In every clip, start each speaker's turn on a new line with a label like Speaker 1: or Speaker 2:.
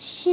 Speaker 1: Ще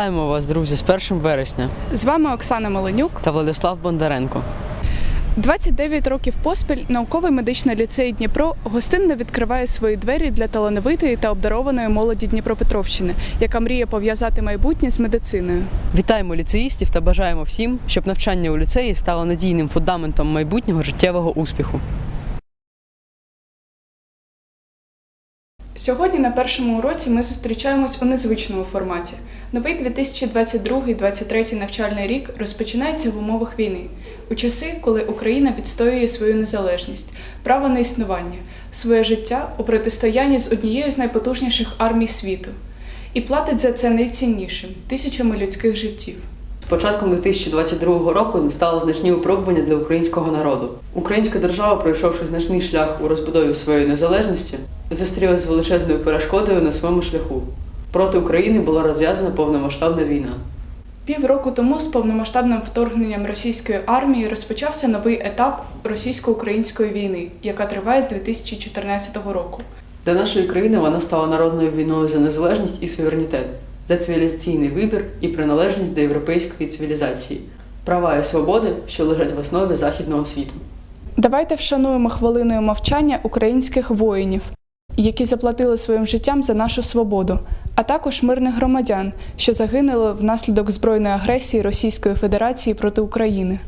Speaker 2: Вітаємо вас, друзі, з 1 вересня
Speaker 3: З вами Оксана Маленюк.
Speaker 2: та Владислав Бондаренко.
Speaker 3: 29 років поспіль науковий медичний ліцей Дніпро гостинно відкриває свої двері для талановитої та обдарованої молоді Дніпропетровщини, яка мріє пов'язати майбутнє з медициною.
Speaker 2: Вітаємо ліцеїстів та бажаємо всім, щоб навчання у ліцеї стало надійним фундаментом майбутнього життєвого успіху.
Speaker 3: Сьогодні на першому уроці ми зустрічаємось у незвичному форматі. Новий 2022-2023 навчальний рік розпочинається в умовах війни, у часи, коли Україна відстоює свою незалежність, право на існування, своє життя у протистоянні з однією з найпотужніших армій світу, і платить за це найціннішим тисячами людських життів.
Speaker 2: Початком 2022 року настали значні випробування для українського народу. Українська держава, пройшовши значний шлях у розбудові своєї незалежності, зустрілася з величезною перешкодою на своєму шляху. Проти України була розв'язана повномасштабна війна.
Speaker 3: Півроку тому з повномасштабним вторгненням російської армії розпочався новий етап російсько-української війни, яка триває з 2014 року.
Speaker 2: Для нашої країни вона стала народною війною за незалежність і суверенітет, за цивілізаційний вибір і приналежність до європейської цивілізації, права і свободи, що лежать в основі західного світу.
Speaker 3: Давайте вшануємо хвилиною мовчання українських воїнів, які заплатили своїм життям за нашу свободу, а також мирних громадян, що загинули внаслідок збройної агресії Російської Федерації проти України.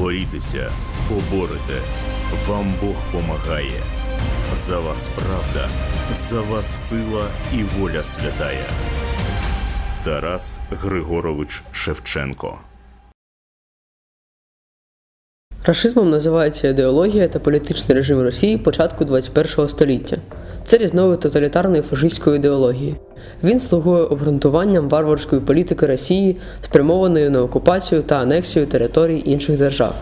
Speaker 4: Борітеся, поборете, вам Бог помагає. За вас правда, за вас сила і воля святая. Тарас Григорович Шевченко
Speaker 2: Рашизмом називається ідеологія та політичний режим Росії початку 21 століття. Це різновид тоталітарної фашистської ідеології. Він слугує обґрунтуванням варварської політики Росії, спрямованої на окупацію та анексію територій інших держав.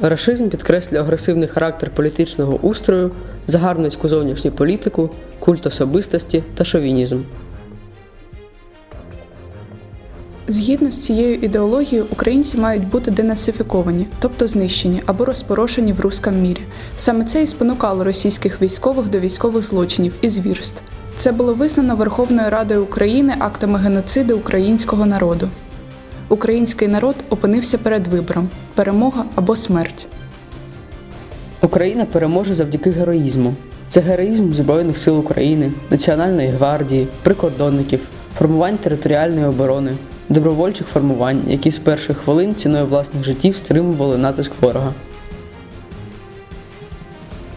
Speaker 2: Рашизм підкреслює агресивний характер політичного устрою, загарбницьку зовнішню політику, культ особистості та шовінізм.
Speaker 3: Згідно з цією ідеологією, українці мають бути денацифіковані, тобто знищені або розпорошені в рускому мірі. Саме це і спонукало російських військових до військових злочинів і звірств. Це було визнано Верховною Радою України актами геноциду українського народу. Український народ опинився перед вибором: перемога або смерть.
Speaker 2: Україна переможе завдяки героїзму. Це героїзм Збройних сил України, Національної гвардії, прикордонників, формувань територіальної оборони, добровольчих формувань, які з перших хвилин ціною власних життів стримували натиск ворога.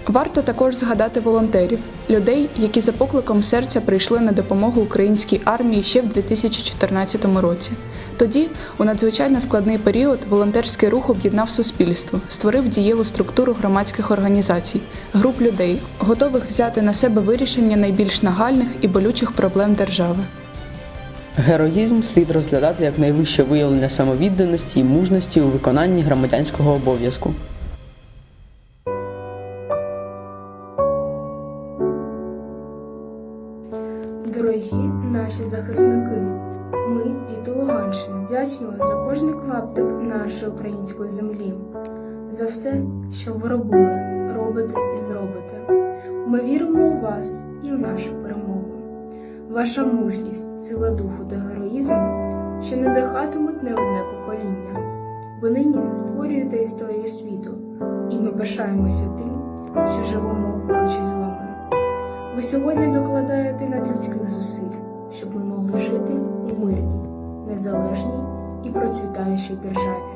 Speaker 3: Варто також згадати волонтерів, людей, які за покликом серця прийшли на допомогу українській армії ще в 2014 році. Тоді, у надзвичайно складний період, волонтерський рух об'єднав суспільство, створив дієву структуру громадських організацій, груп людей, готових взяти на себе вирішення найбільш нагальних і болючих проблем держави.
Speaker 2: Героїзм слід розглядати як найвище виявлення самовідданості і мужності у виконанні громадянського обов'язку.
Speaker 5: Що не дихатимуть не одне покоління. Ви нині створюєте історію світу, і ми пишаємося тим, що живемо поруч із вами. Ви сьогодні докладаєте надлюдських зусиль, щоб ми могли жити у мирній, незалежній і процвітаючій державі.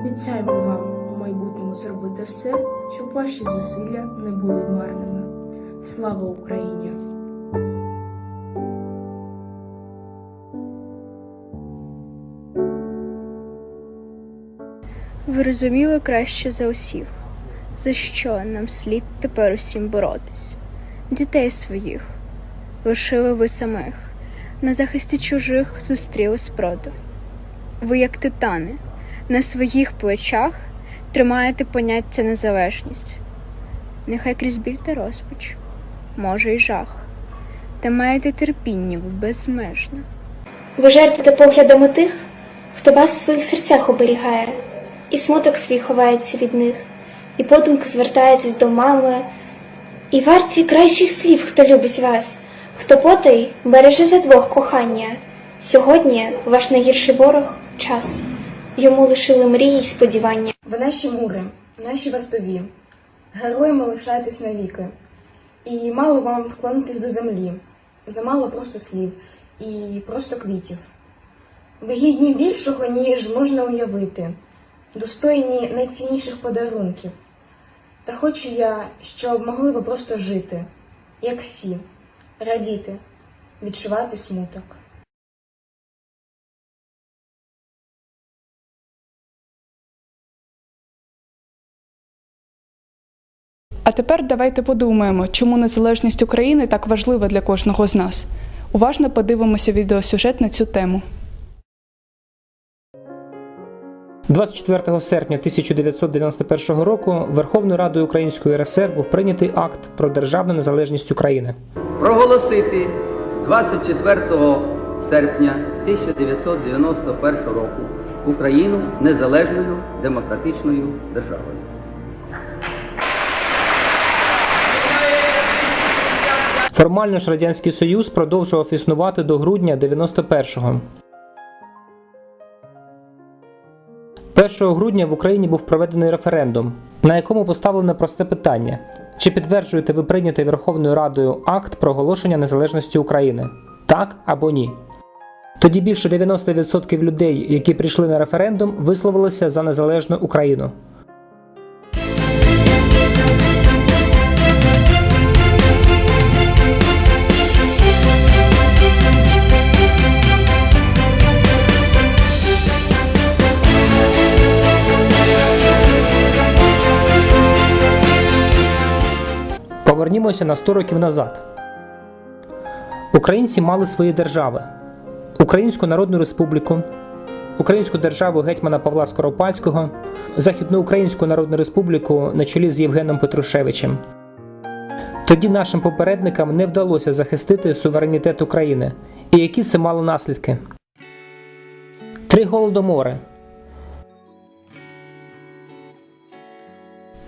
Speaker 5: Обіцяємо вам у майбутньому зробити все, щоб ваші зусилля не були марними. Слава Україні!
Speaker 6: Ви розуміли краще за усіх, за що нам слід тепер усім боротись. Дітей своїх лишили ви самих, на захисті чужих зустріли спротив. Ви, як титани, на своїх плечах тримаєте поняття незалежність. Нехай крізь біль та розпач, може й жах, та маєте терпіння ви безмежне.
Speaker 7: Ви жертвите поглядами тих, хто вас в своїх серцях оберігає, і смуток свій ховається від них, і подумки звертаєтесь до мами, і варті кращих слів, хто любить вас, хто потай береже за двох кохання. Сьогодні ваш найгірший ворог час. Йому лишили мрії й сподівання.
Speaker 5: Ви наші мури, наші вартові, героями лишаєтесь навіки, і мало вам вклонитись до землі, замало просто слів і просто квітів. Ви гідні більшого, ніж можна уявити, достойні найцінніших подарунків. Та хочу я, щоб могли ви просто жити, як всі, радіти, відчувати смуток.
Speaker 3: А тепер давайте подумаємо, чому незалежність України так важлива для кожного з нас. Уважно подивимося відеосюжет на цю тему.
Speaker 8: 24 серпня 1991 року Верховною Радою Української РСР був прийнятий акт про державну незалежність України.
Speaker 9: проголосити 24 серпня 1991 року Україну незалежною демократичною державою.
Speaker 8: Формально ж Радянський Союз продовжував існувати до грудня 91-го. 1 грудня в Україні був проведений референдум, на якому поставлене просте питання: чи підтверджуєте ви прийнятий Верховною Радою акт проголошення незалежності України? Так або ні? Тоді більше 90% людей, які прийшли на референдум, висловилися за незалежну Україну. Повернімося на 100 років назад. Українці мали свої держави: Українську Народну Республіку, Українську державу гетьмана Павла Скоропадського, Західноукраїнську Народну Республіку на чолі з Євгеном Петрушевичем. Тоді нашим попередникам не вдалося захистити суверенітет України. І які це мало наслідки? Три голодомори.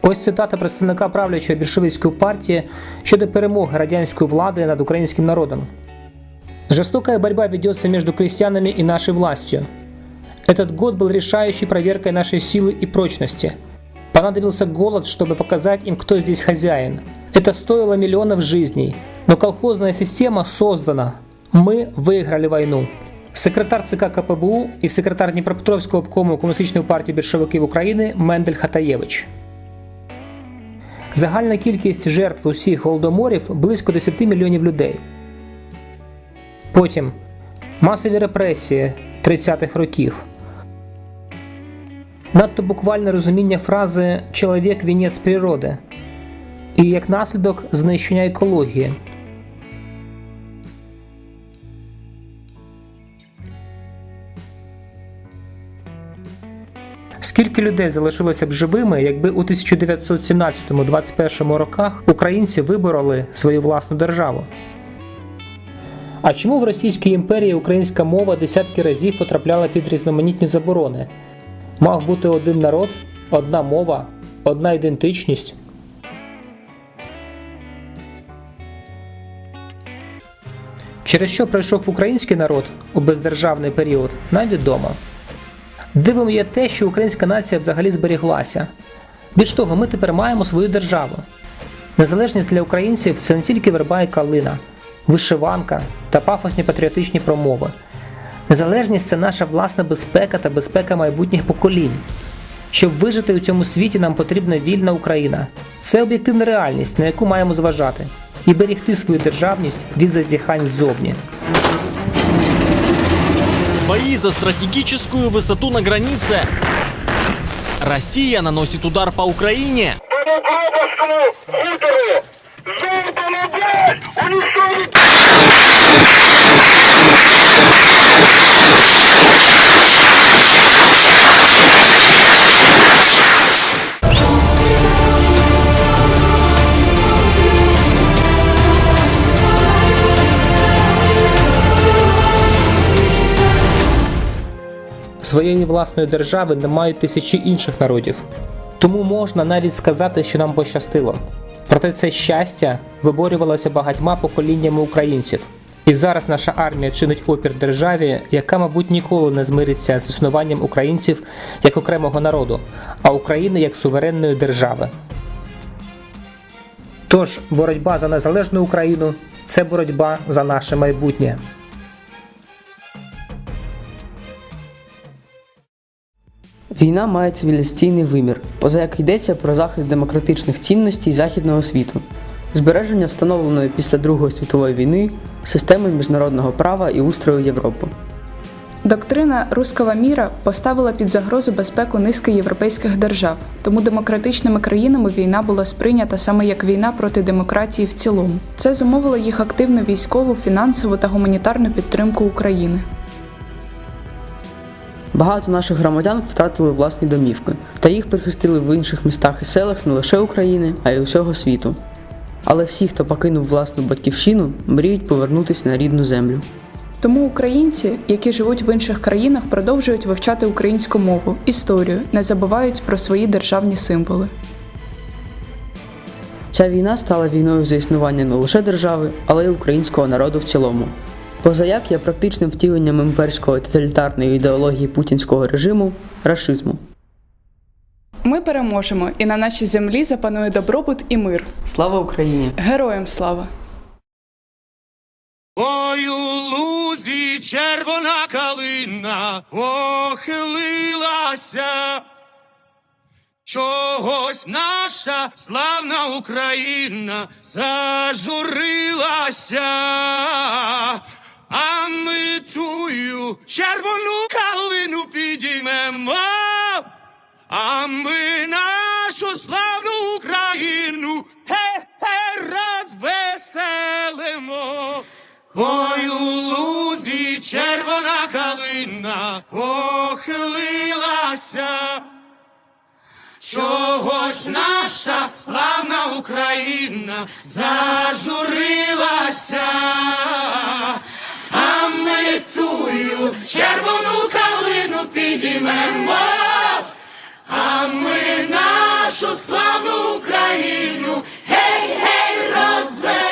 Speaker 8: Ось цитата представника правлячої більшовицької партії щодо перемоги радянської влади над українським народом. Жестокая борьба ведется между крестьянами и нашей властью. Этот год был решающей проверкой нашей силы и прочности. Понадобился голод, чтобы показать им, кто здесь хозяин. Это стоило миллионов жизней, но колхозная система создана. Мы выиграли войну. Секретар ЦК КПБУ і секретар Дніпропетровського обкому Комуністичної партії більшовиків України Мендель Хатаєвич. Загальна кількість жертв усіх голодоморів близько 10 мільйонів людей. Потім масові репресії 30-х років. Надто буквальне розуміння фрази чоловік вінець природи і як наслідок знищення екології. Скільки людей залишилося б живими, якби у 1917-21 роках українці вибороли свою власну державу? А чому в Російській імперії українська мова десятки разів потрапляла під різноманітні заборони? Мав бути один народ, одна мова, одна ідентичність. Через що пройшов український народ у бездержавний період, нам відомо. Дивом є те, що українська нація взагалі зберіглася. Більш того, ми тепер маємо свою державу. Незалежність для українців це не тільки верба і калина, вишиванка та пафосні патріотичні промови. Незалежність це наша власна безпека та безпека майбутніх поколінь. Щоб вижити у цьому світі, нам потрібна вільна Україна. Це об'єктивна реальність, на яку маємо зважати, і берегти свою державність від зазіхань ззовні.
Speaker 10: Бои за стратегическую высоту на границе. Россия наносит удар по Украине.
Speaker 8: Своєї власної держави не мають тисячі інших народів. Тому можна навіть сказати, що нам пощастило. Проте це щастя виборювалося багатьма поколіннями українців. І зараз наша армія чинить опір державі, яка, мабуть, ніколи не змириться з існуванням українців як окремого народу, а України як суверенної держави. Тож боротьба за незалежну Україну це боротьба за наше майбутнє.
Speaker 2: Війна має цивілізаційний вимір, поза як йдеться про захист демократичних цінностей західного світу, збереження встановленої після Другої світової війни системи міжнародного права і устрою Європи.
Speaker 3: Доктрина руского міра поставила під загрозу безпеку низки європейських держав, тому демократичними країнами війна була сприйнята саме як війна проти демократії в цілому. Це зумовило їх активну військову, фінансову та гуманітарну підтримку України.
Speaker 2: Багато наших громадян втратили власні домівки, та їх прихистили в інших містах і селах не лише України, а й усього світу. Але всі, хто покинув власну батьківщину, мріють повернутися на рідну землю.
Speaker 3: Тому українці, які живуть в інших країнах, продовжують вивчати українську мову, історію, не забувають про свої державні символи.
Speaker 2: Ця війна стала війною за існування не лише держави, але й українського народу в цілому. Позаяк є практичним втіленням імперської тоталітарної ідеології путінського режиму рашизму.
Speaker 3: Ми переможемо, і на нашій землі запанує добробут і мир.
Speaker 2: Слава Україні!
Speaker 3: Героям слава!
Speaker 10: Ой, у лузі червона калина охилилася. Чогось наша славна Україна зажурилася, а ми тую червону калину підіймемо, а ми нашу славну Україну ге-ге розвеселимо. Ой, у лузі червона калина охилилася. Чого ж наша славна Україна зажурилася, ми тую червону калину підіймемо, а ми нашу славну Україну, гей, гей, розвеселимо.